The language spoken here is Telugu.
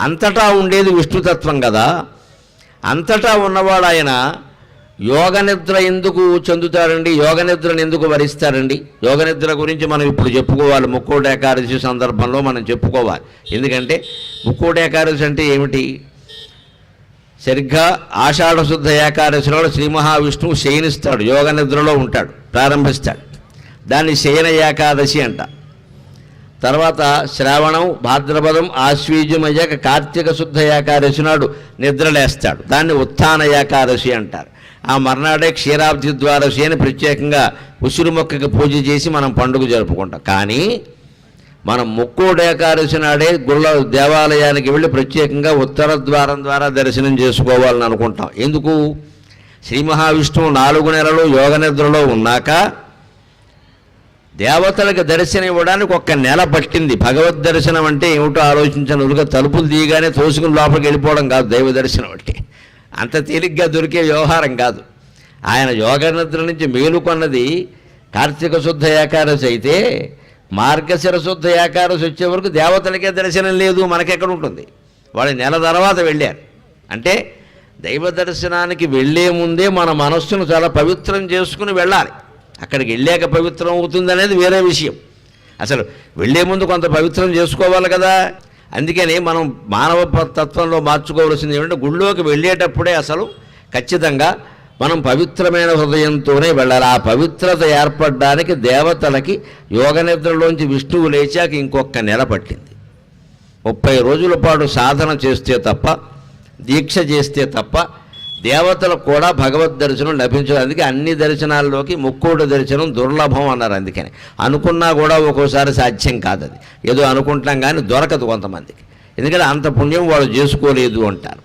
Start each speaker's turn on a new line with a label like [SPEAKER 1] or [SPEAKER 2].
[SPEAKER 1] అంతటా ఉండేది విష్ణుతత్వం కదా. అంతటా ఉన్నవాడు ఆయన యోగ నిద్ర ఎందుకు చెందుతారండి? యోగ నిద్రను ఎందుకు వరిస్తారండి? యోగ నిద్ర గురించి మనం ఇప్పుడు చెప్పుకోవాలి. ముక్కోటి ఏకాదశి సందర్భంలో మనం చెప్పుకోవాలి. ఎందుకంటే ముక్కోటి ఏకాదశి అంటే ఏమిటి? సరిగ్గా ఆషాఢశుద్ధ ఏకాదశిలో శ్రీ మహావిష్ణువు శయనిస్తాడు. యోగ నిద్రలో ఉంటాడు. ప్రారంభిస్తాడు. దాన్ని శయన ఏకాదశి అంట. తర్వాత శ్రావణం భాద్రపదం ఆశ్వీజం అయ్యాక కార్తీక శుద్ధ ఏకాదశి నాడు నిద్రలేస్తాడు దాన్ని ఉత్థాన ఏకాదశి అంటారు. ఆ మర్నాడే క్షీరాబ్ది ద్వాదశి అని ప్రత్యేకంగా ఉసిరి మొక్కకి పూజ చేసి మనం పండుగ జరుపుకుంటాం. కానీ మనం ముక్కోడు ఏకాదశి నాడే గుళ్ళ దేవాలయానికి వెళ్ళి ప్రత్యేకంగా ఉత్తర ద్వారం ద్వారా దర్శనం చేసుకోవాలని అనుకుంటాం. ఎందుకు? శ్రీ మహావిష్ణువు నాలుగు నెలలు యోగ నిద్రలో ఉన్నాక దేవతలకు దర్శనం ఇవ్వడానికి ఒక్క నెల పట్టింది. భగవద్ దర్శనం అంటే ఏమిటో ఆలోచించను ఉరుగా తలుపులు తీయగానే తోసుకుని లోపలికి వెళ్ళిపోవడం కాదు దైవ దర్శనం అంటే. అంత తేలిగ్గా దొరికే వ్యవహారం కాదు. ఆయన యోగ నిద్ర నుంచి మేలుకొన్నది కార్తీక శుద్ధ ఏకాదశి అయితే మార్గశిర శుద్ధ ఏకాదశి వచ్చే వరకు దేవతలకే దర్శనం లేదు మనకెక్కడ ఉంటుంది? వాళ్ళు నెల తర్వాత వెళ్ళారు. అంటే దైవ దర్శనానికి వెళ్ళే ముందే మన మనస్సును చాలా పవిత్రం చేసుకుని వెళ్ళాలి. అక్కడికి వెళ్ళాక పవిత్రం అవుతుంది అనేది వేరే విషయం. అసలు వెళ్ళే ముందు కొంత పవిత్రం చేసుకోవాలి కదా. అందుకని మనం మానవ తత్వంలో మార్చుకోవాల్సింది ఏమంటే గుళ్ళోకి వెళ్ళేటప్పుడే అసలు ఖచ్చితంగా మనం పవిత్రమైన హృదయంతోనే వెళ్ళాలి. ఆ పవిత్రత ఏర్పడడానికి దేవతలకి యోగ నిద్రలోంచి విష్ణువు లేచాక ఇంకొక నెల పట్టింది. ముప్పై రోజుల పాటు సాధన చేస్తే తప్ప దీక్ష చేస్తే తప్ప దేవతలకు కూడా భగవద్ దర్శనం లభించదు. అందుకే అన్ని దర్శనాల్లోకి ముక్కోటి దర్శనం దుర్లభం అన్నారు అందుకని. అనుకున్నా కూడా ఒక్కోసారి సాధ్యం కాదు అది ఏదో అనుకుంటాం కానీ దొరకదు కొంతమందికి. ఎందుకంటే అంత పుణ్యం వాళ్ళు చేసుకోలేదు అంటారు.